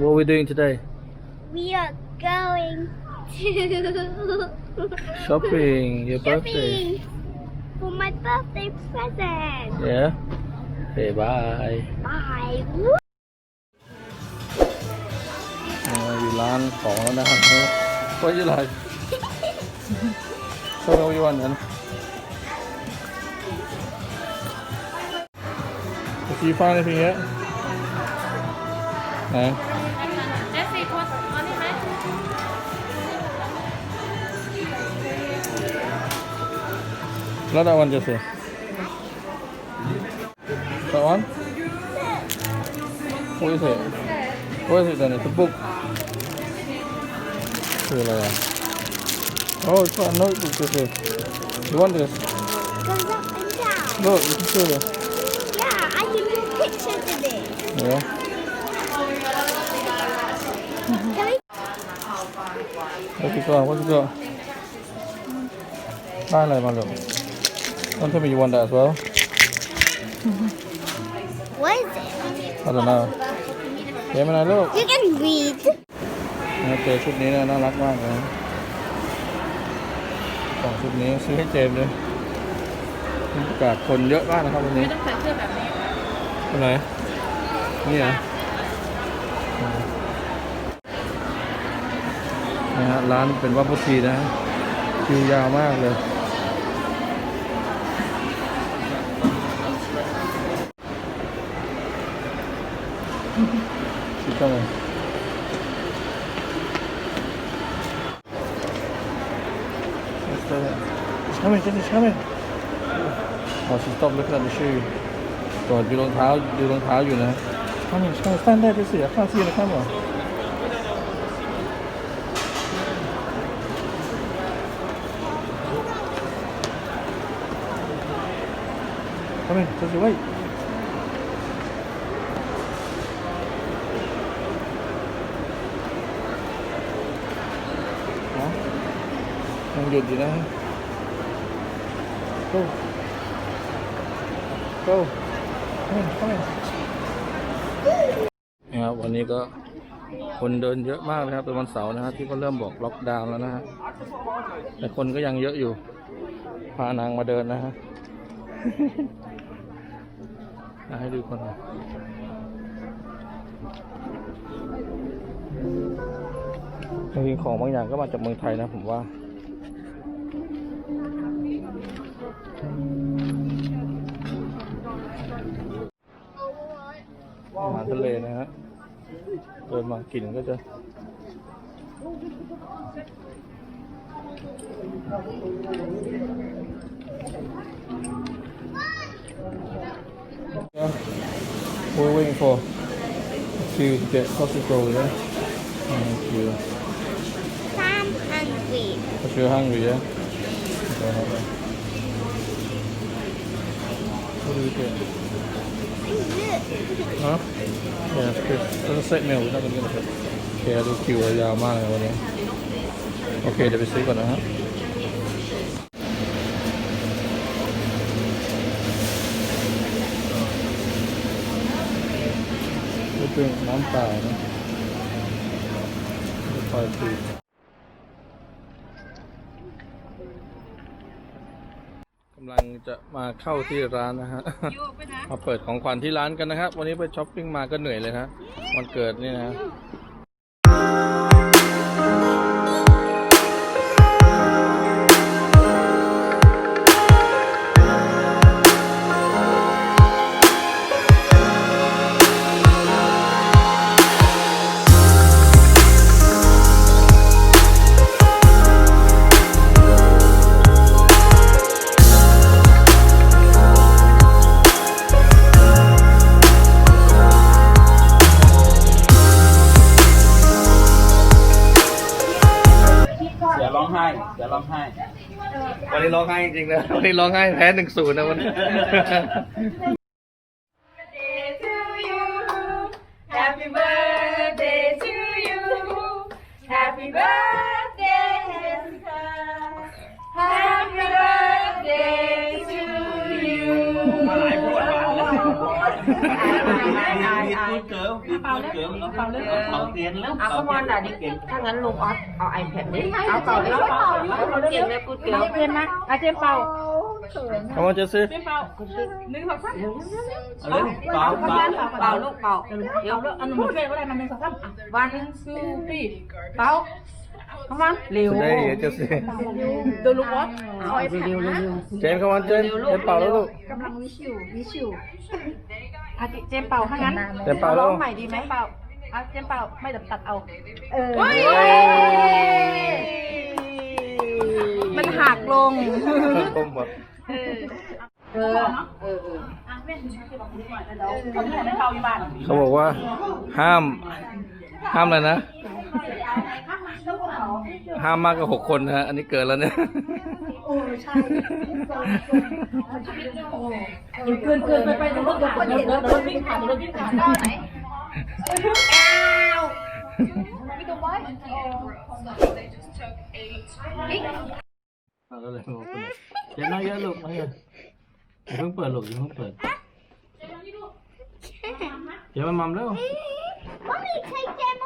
What are we doing today? We are going to Shopping. Your birthday. shopping for my birthday present. Yeah. Okay, bye. Bye. Woo! อ่าอยู่ร้านของแล้วนะครับว่าอยู่ไรเขาเราอยู่วันนั้น แต่เนี่ยสบุ๊กคืออะไรอะ Oh, it's not a notebook, this is. You want this? Goes up and down. Look, you can see it. Yeah, I can do pictures of it. Yeah. Can I? What you got? What you got? ได้อะไรมาลูก Don't tell me you want that as well. What is it? I don't know. เดี๋ยวมาหน่อยลูก You can read. นะเจอชุดนี้นะน่ารักมากเลยกล่องชุดนี้ซื้อให้เจมส์เลยบรรยากาศคนเยอะมากนะครับวันไม่นี้ต้องใส่เสื้อแบบนี้เป็นไหนนี่เหรออืมนะฮะร้านเป็นวัดพุทธีนะฮะคิวยาวมากเลย ชิคกี้พาย What's that? It's coming, it's coming. Oh, she stopped looking at the shoe. ก่อนดูรองเท้าดูรองเท้าอยู่นะ Coming, it's coming. Stand there, just see. I can't see in the camera. Come in, just wait. อ๋ ยังหยุดอยู่นะ go go come in come in นี่ครับวันนี้ก็คนเดินเยอะมากนะครับเป็นวันเสาร์นะครับที่เขาเริ่มบอกล็อกดาวน์แล้วนะฮะแต่คนก็ยังเยอะอยู่ พานางมาเดินนะฮะให้ดูคนหน่อยจริงของบางอย่างก็มาจากเมืองไทยนะผมว่า อาหารทะเลนะฮะเดินมากลิ่นก็จะเ We're waiting for to get sausage roll, yeah? Thank you. I'm hungry. If you're hungry, yeah? Okay, hold on. What do we get? Look. Huh? Yeah, it's good. That's a set meal. We're not going to get it. โอเคดูคิวยาวมากเลยวันนี้ โอเค เดี๋ยวไปซื้อก่อนนะฮะนี่เป็นน้ำเปล่านะไฟฟี กำลังจะมาเข้าที่ร้านนะฮะ มาเปิดของขวัญที่ร้านกันนะครับ วันนี้ไปช้อปปิ้งมาก็เหนื่อยเลยนะวันเกิดนี่นะ ร้องไห้อย่าร้องไห้ วันนี้ร้องไห้จริงๆนะวันนี้ร้องไห้แพ้หนึ่งศูนย์นะวันนี้ พูดเกิร์ลพูดเกิร์ลเป่าเลยเป่าเตียนแล้วเอาขมอนอะดิถ้างั้นลุงออสเอา iPad นี่เอาเป่าเลยเป่าเก่งเลยพูดเก่งเพื่อนนะอาเจมเป่า Come on Jesse เจมเป่าหนึ่งสองสามเอาเลยเป่าเป่าเป่าลูกเป่าเดี๋ยวอันนั้นมันเป็นอะไรมันหนึ่งสองสามวันซูปีเป่าขมอนเร็ว Today Jesse ดูลูกบอสเอา iPad เร็วเร็ว James come on James เจมเป่าแล้วลูก อาเจมเป่าถ้างั้นเจมเป่าแล้วใหม่ดีไหมเป่าอาเจมเป่าไม่ตัดตัดเอามันหักลงก้มหมดเออ เออ เออเขาบอกว่า ห้าม ห้ามอะไรนะ ห้ามมากกว่าหกคนนะฮะ อันนี้เกินแล้วเนี่ย เกินเกินไปไปเดี๋ยวรถผ่านเดี๋ยวรถวิ่งผ่านเดี๋ยวรถวิ่งผ่านได้ไหนเอาแล้วเลยบอกคุณเดี๋ยวน้อยเยอะลูกน้อยเยอะอย่าเพิ่งเปิดลูกอย่าเพิ่งเปิดเดี๋ยวมันมัมแล้ว Mommy, take